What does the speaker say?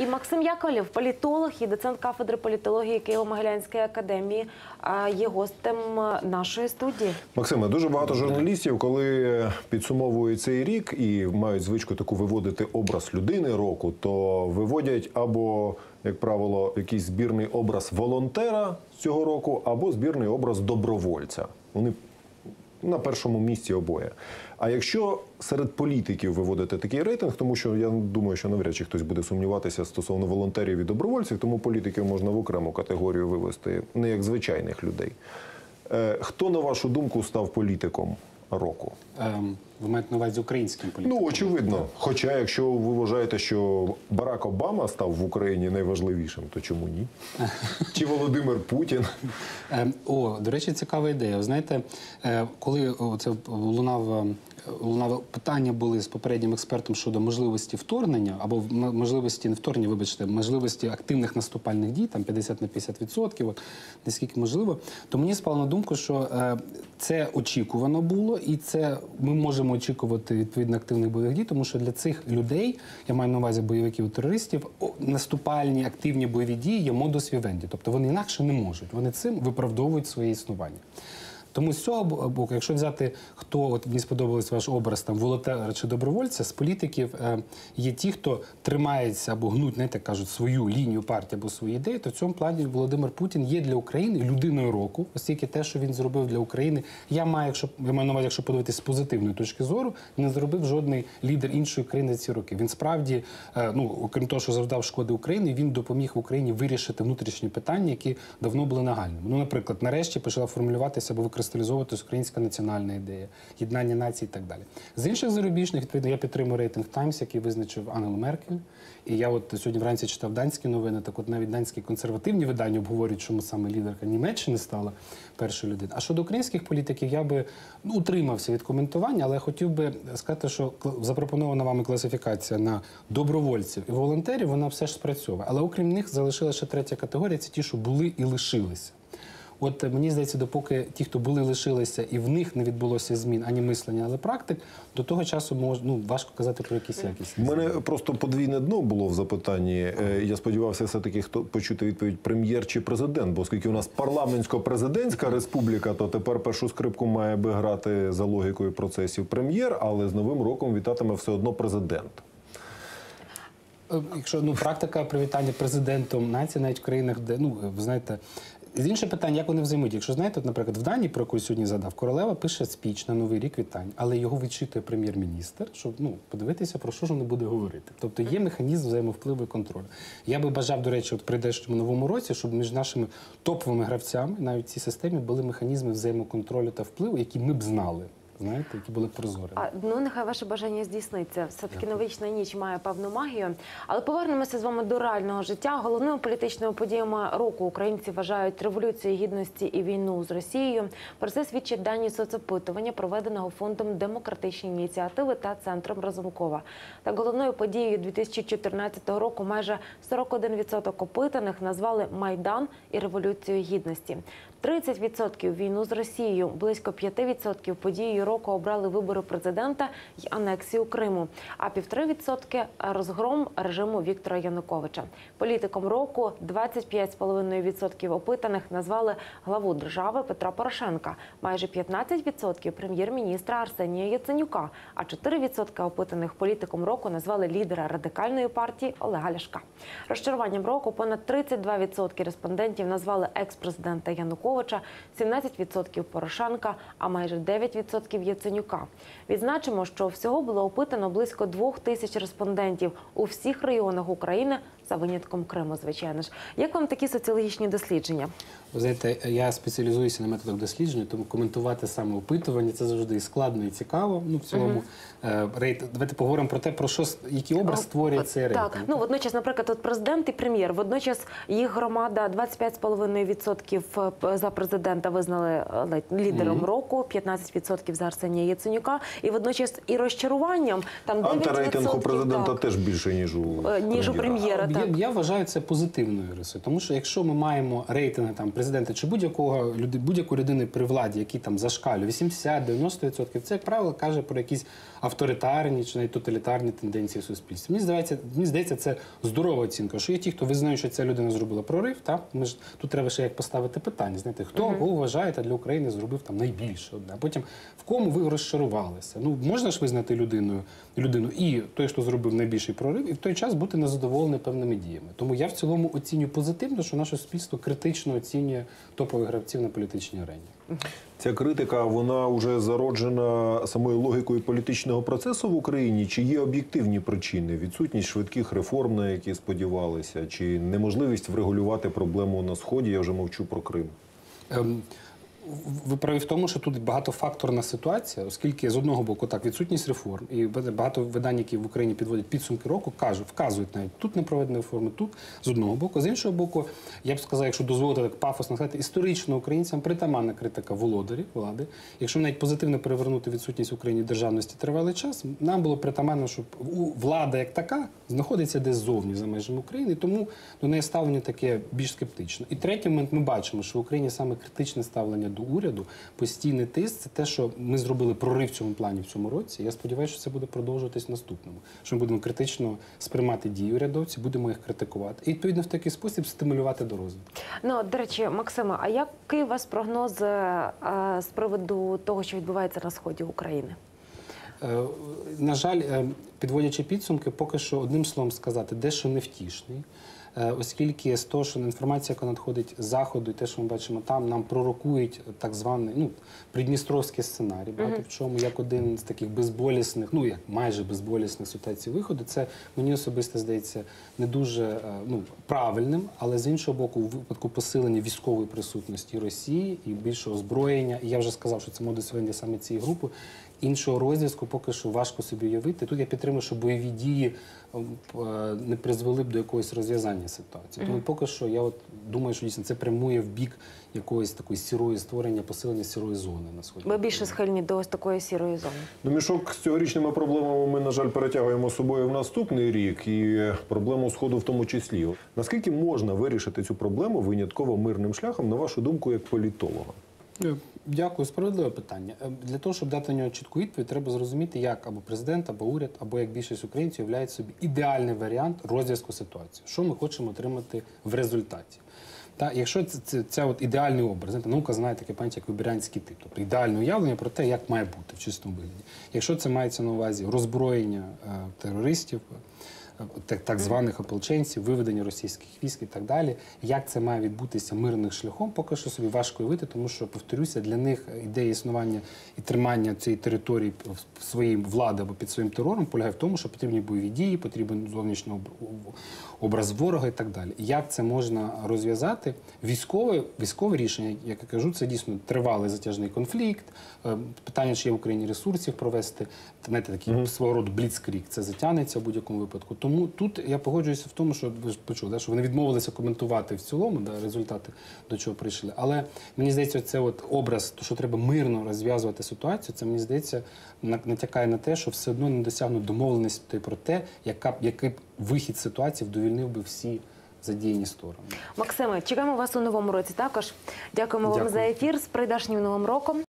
І Максим Яковлєв, політолог і доцент кафедри політології Києво-Могилянської академії, є гостем нашої студії. Максиме, дуже багато журналістів, коли підсумовують цей рік і мають звичку таку виводити образ людини року, то виводять або, як правило, якийсь збірний образ волонтера цього року, або збірний образ добровольця. Вони на першому місці обоє. А якщо серед політиків виводити такий рейтинг, тому що я думаю, що навряд чи хтось буде сумніватися стосовно волонтерів і добровольців, тому політиків можна в окрему категорію вивести не як звичайних людей. Е, Хто, на вашу думку, став політиком року? Ем, ви маєте на увазі українським політиком? Ну, очевидно. Хоча, якщо ви вважаєте, що Барак Обама став в Україні найважливішим, то чому ні? Чи Володимир Путін? Ем, О, до речі, цікава ідея. Ви знаєте, е, коли це лунав, е, лунав питання були з попереднім експертом щодо можливості вторгнення, або можливості не вторгнення, вибачте, можливості активних наступальних дій, там 50 на 50 відсотків, от наскільки можливо, то мені спало на думку, що е, це очікувано було, і це ми можемо очікувати відповідно активних бойових дій, тому що для цих людей, я маю на увазі бойовиків і терористів, наступальні активні бойові дії є модус вівенді. Тобто вони інакше не можуть. Вони цим виправдовують своє існування. Тому з цього боку, якщо взяти, хто от мені сподобався ваш образ там волонтера чи добровольця, з політиків е, є ті, хто тримається або гнуть, знаєте, кажуть, свою лінію партії або свої ідеї, то в цьому плані Володимир Путін є для України людиною року, оскільки те, що він зробив для України, я маю, якщо я маю на увазі, якщо подивитися з позитивної точки зору, не зробив жодний лідер іншої країни ці роки. Він справді, е, ну окрім того, що завдав шкоди Україні, він допоміг Україні вирішити внутрішні питання, які давно були нагальними. Ну, наприклад, нарешті почала формулюватися або викристалізовуватися українська національна ідея, єднання націй і так далі. З інших зарубіжних, відповідно, я підтримую рейтинг Таймс, який визначив Ангелу Меркель. І я от сьогодні вранці читав данські новини. Так, от навіть данські консервативні видання обговорюють, чому саме лідерка Німеччини стала першою людиною. А щодо українських політиків, я би ну, утримався від коментування, але хотів би сказати, що запропонована вами класифікація на добровольців і волонтерів, вона все ж спрацьовує. Але окрім них залишилася третя категорія це ті, що були і лишилися. От е, мені здається, допоки ті, хто були, лишилися, і в них не відбулося змін ані мислення, але практик, до того часу мож, ну, важко казати про якісь якість. У мене просто подвійне дно було в запитанні. Е, Я сподівався все-таки хто почути відповідь прем'єр чи президент, бо оскільки у нас парламентсько-президентська республіка, то тепер першу скрипку має би грати за логікою процесів прем'єр, але з новим роком вітатиме все одно президент. Е, Якщо ну практика привітання президентом нації, навіть в країнах, де ну ви знаєте. З інше питання, як вони взаємодіють. Якщо знаєте, от, наприклад, в Данії, про яку я сьогодні задав, королева пише спіч на новий рік вітань, але його відчитує прем'єр-міністр, щоб ну подивитися про що ж вони буде говорити. Тобто є механізм взаємовпливу і контролю. Я би бажав, до речі, от в прийдешньому новому році, щоб між нашими топовими гравцями навіть в цій системі були механізми взаємоконтролю та впливу, які ми б знали, знаєте, які були прозорими. А, ну, нехай ваше бажання здійсниться. Все-таки новорічна ніч має певну магію. Але повернемося з вами до реального життя. Головними політичними подіями року українці вважають революцію гідності і війну з Росією. Про це свідчать дані соцопитування, проведеного фондом демократичні ініціативи та центром Разумкова. Так, головною подією 2014 року майже 41% опитаних назвали Майдан і революцію гідності. 30% війну з Росією, близько 5% подією року обрали вибори президента й анексію Криму, а 1,5% розгром режиму Віктора Януковича. Політиком року 25,5% опитаних назвали главу держави Петра Порошенка, майже 15% прем'єр-міністра Арсенія Яценюка, а 4% опитаних політиком року назвали лідера радикальної партії Олега Ляшка. Розчаруванням року понад 32% респондентів назвали екс-президента Януковича, 17% Порошенка, а майже 9% Яценюка. Відзначимо, що всього було опитано близько двох тисяч респондентів у всіх районах України за винятком Криму, звичайно ж. Як вам такі соціологічні дослідження? Ви знаєте, я спеціалізуюся на методах дослідження, тому коментувати саме опитування це завжди складно і цікаво. Ну, в цілому е, рейт. Давайте поговоримо про те, про що який образ створює цей рейтинг. Так, ну водночас, наприклад, от президент і прем'єр. Водночас їх громада 25,5% п- за президента визнали е, ледь лідером року, 15% за Арсенія Яценюка, і водночас і розчаруванням там 9%, Антирейтинг у президента так, теж більше, ніж у е, ніж у прем'єра. Я, я вважаю це позитивною рисою, тому що якщо ми маємо рейтинги там президента чи будь-якого люди, будь-якої людини при владі, який там зашкалює 80-90%, це, як правило, каже про якісь авторитарні чи навіть тоталітарні тенденції в суспільстві. Мені здається, мені здається, це здорова оцінка. Що є ті, хто визнає, що ця людина зробила прорив, так ми ж тут треба ще як поставити питання. Знаєте, хто кого вважаєте для України зробив там найбільше одне, а потім в кому ви розчарувалися. Ну можна ж визнати людиною людину і той, хто зробив найбільший прорив, і в той час бути незадоволений певними діями. Тому я в цілому оцінюю позитивно, що наше суспільство критично оцінює топових гравців на політичній арені. Ця критика вона вже зароджена самою логікою політичного процесу в Україні. Чи є об'єктивні причини? Відсутність швидких реформ, на які сподівалися, чи неможливість врегулювати проблему на сході? Я вже мовчу про Крим. Ем, ви праві в тому, що тут багатофакторна ситуація, оскільки з одного боку так відсутність реформ, і багато видань, які в Україні підводять підсумки року, кажуть, вказують навіть тут не проведені реформи, тут з одного боку. З іншого боку, я б сказав, якщо дозволити так пафосно сказати, історично українцям притаманна критика володарів влади. Якщо навіть позитивно перевернути відсутність в Україні державності тривалий час, нам було притаманно, щоб влада як така знаходиться десь зовні за межами України, тому до неї ставлення таке більш скептичне. І третій момент ми бачимо, що в Україні саме критичне ставлення до уряду, постійний тиск це те, що ми зробили прорив в цьому плані в цьому році. Я сподіваюся, що це буде продовжуватись в наступному. Що ми будемо критично сприймати дії урядовців, будемо їх критикувати і відповідно в такий спосіб стимулювати до розвитку. Ну, до речі, Максиме, а який у вас прогноз е, з приводу того, що відбувається на сході України? Е, На жаль, е, підводячи підсумки, поки що одним словом сказати, дещо невтішний. Е, Оскільки з того, що інформація, яка надходить з заходу, і те, що ми бачимо там, нам пророкують так званий ну, придністровський сценарій. Багато в чому як один з таких безболісних, ну як майже безболісних ситуацій виходу, це мені особисто здається не дуже е, ну, правильним, але з іншого боку, у випадку посилення військової присутності Росії і більшого озброєння, і я вже сказав, що це модус венді саме цієї групи. Іншого розв'язку поки що важко собі уявити. Тут я підтримую, що бойові дії ем, е, не призвели б до якогось розв'язання ситуації. Тому поки що я от думаю, що дійсно це прямує в бік якоїсь такої сірої створення, посилення сірої зони на сході. Ви більше схильні до ось такої сірої зони? Ну, мішок з цьогорічними проблемами ми, на жаль, перетягуємо з собою в наступний рік, і проблему сходу в тому числі. Наскільки можна вирішити цю проблему винятково мирним шляхом, на вашу думку, як політолога? Е, Дякую, справедливе питання. Е, Для того, щоб дати на нього чітку відповідь, треба зрозуміти, як або президент, або уряд, або як більшість українців являють собі ідеальний варіант розв'язку ситуації. Що ми хочемо отримати в результаті? Та якщо це, це, це от ідеальний образ, знаєте, наука знає таке поняття, як вибірянський тип, тобто ідеальне уявлення про те, як має бути в чистому вигляді. Якщо це мається на увазі роззброєння е, терористів, так, так званих ополченців, виведення російських військ і так далі. Як це має відбутися мирним шляхом, поки що собі важко уявити, тому що, повторюся, для них ідея існування і тримання цієї території в своїй влади або під своїм терором полягає в тому, що потрібні бойові дії, потрібен зовнішній образ ворога і так далі. Як це можна розв'язати? Військове, військове рішення, як я кажу, це дійсно тривалий затяжний конфлікт. Е, Питання, чи є в Україні ресурсів провести, знаєте, такий свого роду бліцкрік, це затягнеться в будь-якому випадку. Тому тут я погоджуюся в тому, що ви ж почули, да, що вони відмовилися коментувати в цілому да, результати, до чого прийшли. Але мені здається, це от образ, то, що треба мирно розв'язувати ситуацію, це мені здається на- натякає на те, що все одно не досягнуть домовленості про те, яка який б вихід ситуації вдовільнив би всі задіяні сторони. Максиме, чекаємо вас у новому році також. Дякуємо вам за ефір з прийдешнім новим роком.